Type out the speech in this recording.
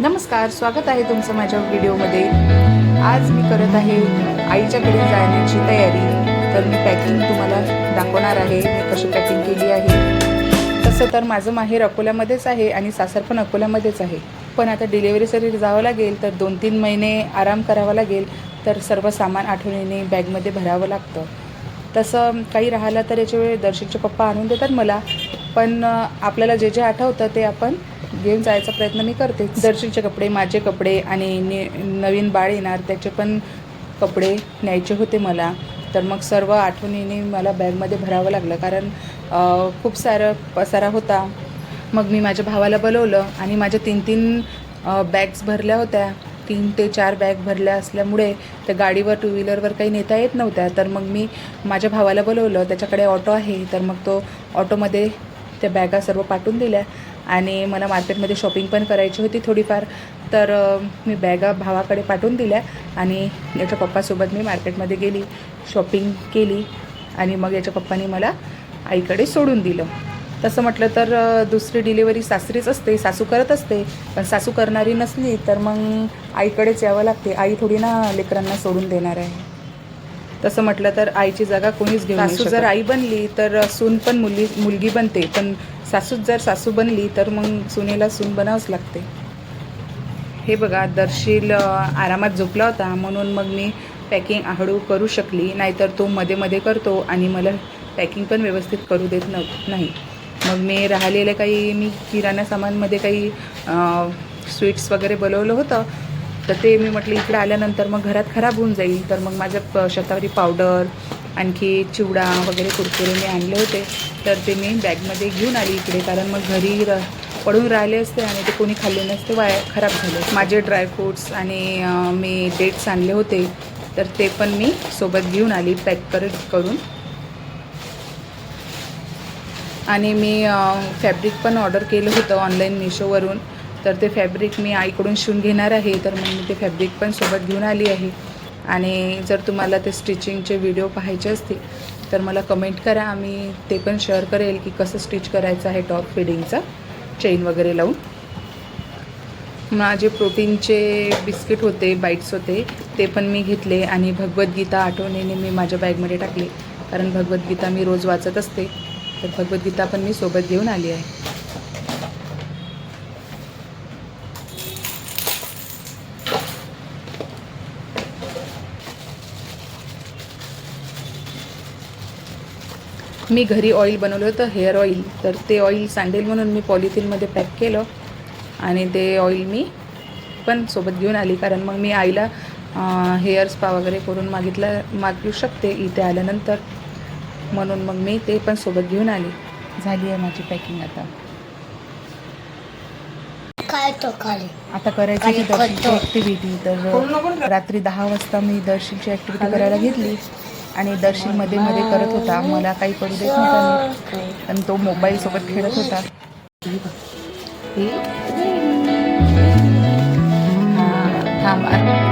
नमस्कार स्वागत आहे तुमचं माझ्या व्हिडिओमध्ये. आज मी करत आहे आईच्या घरी जाण्याची तयारी. तर मी पॅकिंग तुम्हाला दाखवणार आहे. मी कशी पॅकिंग केली आहे. तसं तर माझं माहेर अकोल्यामध्येच आहे आणि सासर पण अकोल्यामध्येच आहे. पण आता डिलेवरीसाठी जावं लागेल तर दोन तीन महिने आराम करावा लागेल. तर सर्व सामान आठवणीने बॅगमध्ये भरावं लागतं. तसं काही राहिलं तर याच्या वेळी पप्पा आणून देतात मला. पण आपल्याला जे जे आठवतं ते आपण घेऊन जायचा प्रयत्न मी करते. दर्शनचे कपडे माझे कपडे आणि ने नवीन बाळ येणार त्याचे पण कपडे न्यायचे होते मला. तर मग सर्व आठवणीने मला बॅगमध्ये भरावं लागलं. कारण खूप सारं पसारा होता. मग मी माझ्या भावाला बोलवलं आणि माझ्या तीन तीन बॅग्स भरल्या होत्या. तीन ते चार बॅग भरल्या असल्यामुळे त्या गाडीवर टू व्हीलरवर काही नेता येत नव्हत्या. तर मग मी माझ्या भावाला बोलवलं त्याच्याकडे ऑटो आहे. तर मग तो ऑटोमध्ये त्या बॅगा सर्व पाठवून दिल्या आणि मला मार्केटमध्ये शॉपिंग पण करायची होती थोडीफार. तर मी बॅगा भावाकडे पाठवून दिल्या आणि याच्या पप्पासोबत मी मार्केटमध्ये गेली शॉपिंग केली आणि मग याच्या पप्पानी मला आईकडे सोडून दिलं. तसं म्हटलं तर दुसरी डिलिव्हरी सासरीच असते सासू करत असते पण सासू करणारी नसली तर मग आईकडेच यावं लागते. आई थोडी ना लेकरांना सोडून देणार आहे. तसं म्हटलं तर आईची जागा कोणीच घेऊ सासू जर आई बनली तर सून पण मुली मुलगी बनते पण सासूच जर सासू बनली तर मग सुनेला सून बनावंच लागते. हे बघा दर्शील आरामात झोपला होता म्हणून मग मी पॅकिंग हळू करू शकली. नाहीतर तो मध्ये मध्ये करतो आणि मला पॅकिंग पण व्यवस्थित करू देत नव्ह नाही. मग मी राहिलेले काही मी किराणा सामानमध्ये काही स्वीट्स वगैरे बोलवलं होतं. तर ते मी म्हटलं इकडे आल्यानंतर मग घरात खराब होऊन जाईल. तर मग माझ्या प शतावरी पावडर आणखी चिवडा वगैरे कुरकुरे मी आणले होते. तर ते मी बॅगमध्ये घेऊन आली इकडे. कारण मग घरी र पडून राहिले असते आणि ते कोणी खाल्ले नसते वाया खराब झाले माझे ड्रायफ्रूट्स आणि मी डेट्स आणले होते. तर ते पण मी सोबत घेऊन आली पॅक कर करून. आणि मी फॅब्रिक पण ऑर्डर केलं होतं ऑनलाईन मिशोवरून तर ते फॅब्रिक मी आईकडून शिवून घेणार आहे. तर मग मी ते फॅब्रिक पण सोबत घेऊन आली आहे. आणि जर तुम्हाला ते स्टिचिंगचे व्हिडिओ पाहायचे असतील तर मला कमेंट करा. आम्ही ते पण शेअर करेल की कसं स्टिच करायचं आहे टॉप फिडिंगचा चेन वगैरे लावून. माझे प्रोटीनचे बिस्किट होते बाईट्स होते ते पण मी घेतले आणि भगवद्गीता आठवणीने मी माझ्या बॅगमध्ये टाकले. कारण भगवद्गीता मी रोज वाचत असते. तर भगवद्गीता पण मी सोबत घेऊन आली आहे. मी घरी ऑइल बनवलं होतं हेअर ऑइल तर ते ऑइल सांडेल म्हणून मी पॉलिथिनमध्ये पॅक केलं आणि ते ऑइल मी पण सोबत घेऊन आली. कारण मग मी आईला हेअर स्पा वगैरे करून मागितलं मागू शकते इथे आल्यानंतर. म्हणून मग मी ते पण सोबत घेऊन आली. झाली आहे माझी पॅकिंग आता. काय तो खाली? आता करायची आणि दर्शनची. ॲक्टिव्हिटी तर रात्री दहा वाजता मी दर्शनची ॲक्टिव्हिटी करायला घेतली. आणि दर्शनमध्ये मध्ये करत होता. मला काही करू देत नव्हता. पण तो मोबाईल सोबत खेळत होता. हा, थांब.